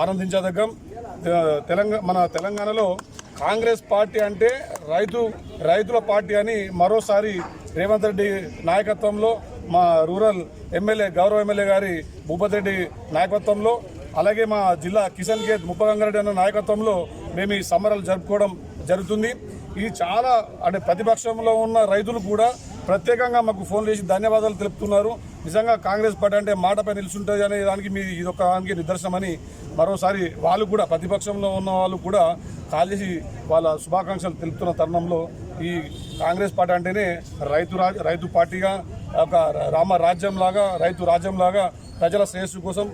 ఆనందించదగ్గం. తెలంగాణ మన తెలంగాణలో కాంగ్రెస్ పార్టీ అంటే రైతు రైతుల పార్టీ అని మరోసారి రేవంత్ రెడ్డి నాయకత్వంలో మా రూరల్ ఎమ్మెల్యే గౌరవ ఎమ్మెల్యే గారి భూపతి రెడ్డి నాయకత్వంలో అలాగే మా జిల్లా కిషన్ గేట్ ముప్పగంగారెడ్డి అన్న నాయకత్వంలో మేము ఈ సమరాలు జరుపుకోవడం జరుగుతుంది. ఇది చాలా అంటే ప్రతిపక్షంలో ఉన్న రైతులు కూడా ప్రత్యేకంగా మాకు ఫోన్ చేసి ధన్యవాదాలు తెలుపుతున్నారు. నిజంగా కాంగ్రెస్ పార్టీ అంటే మాటపై నిలుచుంటుంది అనే దానికి మీ ఇదొక దానికి నిదర్శనమని మరోసారి వాళ్ళు కూడా ప్రతిపక్షంలో ఉన్న వాళ్ళు కూడా కాల్ చేసి వాళ్ళ శుభాకాంక్షలు తెలుపుతున్న తరుణంలో ఈ కాంగ్రెస్ పార్టీ అంటేనే రైతు రాజ్ రైతు పార్టీగా ఒక రామ రాజ్యంలాగా రైతు రాజ్యంలాగా ప్రజల శ్రేయస్సు కోసం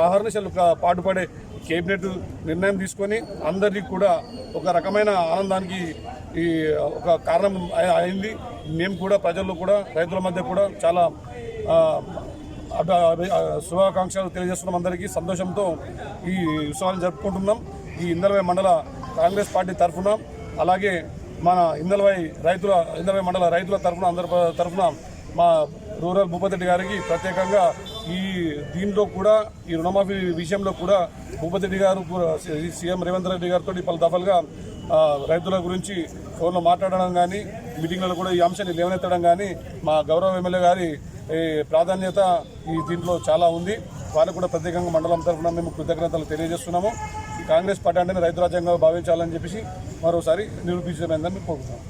అహర్నిశలు పాటుపడే కేబినెట్ నిర్ణయం తీసుకొని అందరికీ కూడా ఒక రకమైన ఆనందానికి ఈ ఒక కారణం అయింది. మేము కూడా ప్రజల్లో కూడా రైతుల మధ్య కూడా చాలా అభి- శుభాకాంక్షలు తెలియజేస్తున్నాం అందరికీ. సంతోషంతో ఈ ఉత్సవాన్ని జరుపుకుంటున్నాం. ఈ ఇందలవై మండల కాంగ్రెస్ పార్టీ తరఫున అలాగే మన ఇందలవై రైతుల ఇందలవై మండల రైతుల తరఫున అందరి తరఫున మా రూరల్ భూపతి గారికి ప్రత్యేకంగా ఈ దీంట్లో కూడా ఈ రుణమాఫీ విషయంలో కూడా భూపతిరెడ్డి గారు సీఎం రేవంత్ రెడ్డి గారితో పలు దఫలుగా రైతుల గురించి ఫోన్లో మాట్లాడడం కానీ మీటింగ్లలో కూడా ఈ అంశాన్ని లేవనెత్తడం కానీ మా గౌరవ ఎమ్మెల్యే గారి ఈ ప్రాధాన్యత ఈ దీంట్లో చాలా ఉంది. వాళ్ళకు కూడా ప్రత్యేకంగా మండలం తరఫున మేము కృతజ్ఞతలు తెలియజేస్తున్నాము. కాంగ్రెస్ పార్టీ అంటేనే రైతు రాజ్యాంగంగా భావించాలని చెప్పేసి మరోసారి నిరూపించమైందని కోరుతున్నాము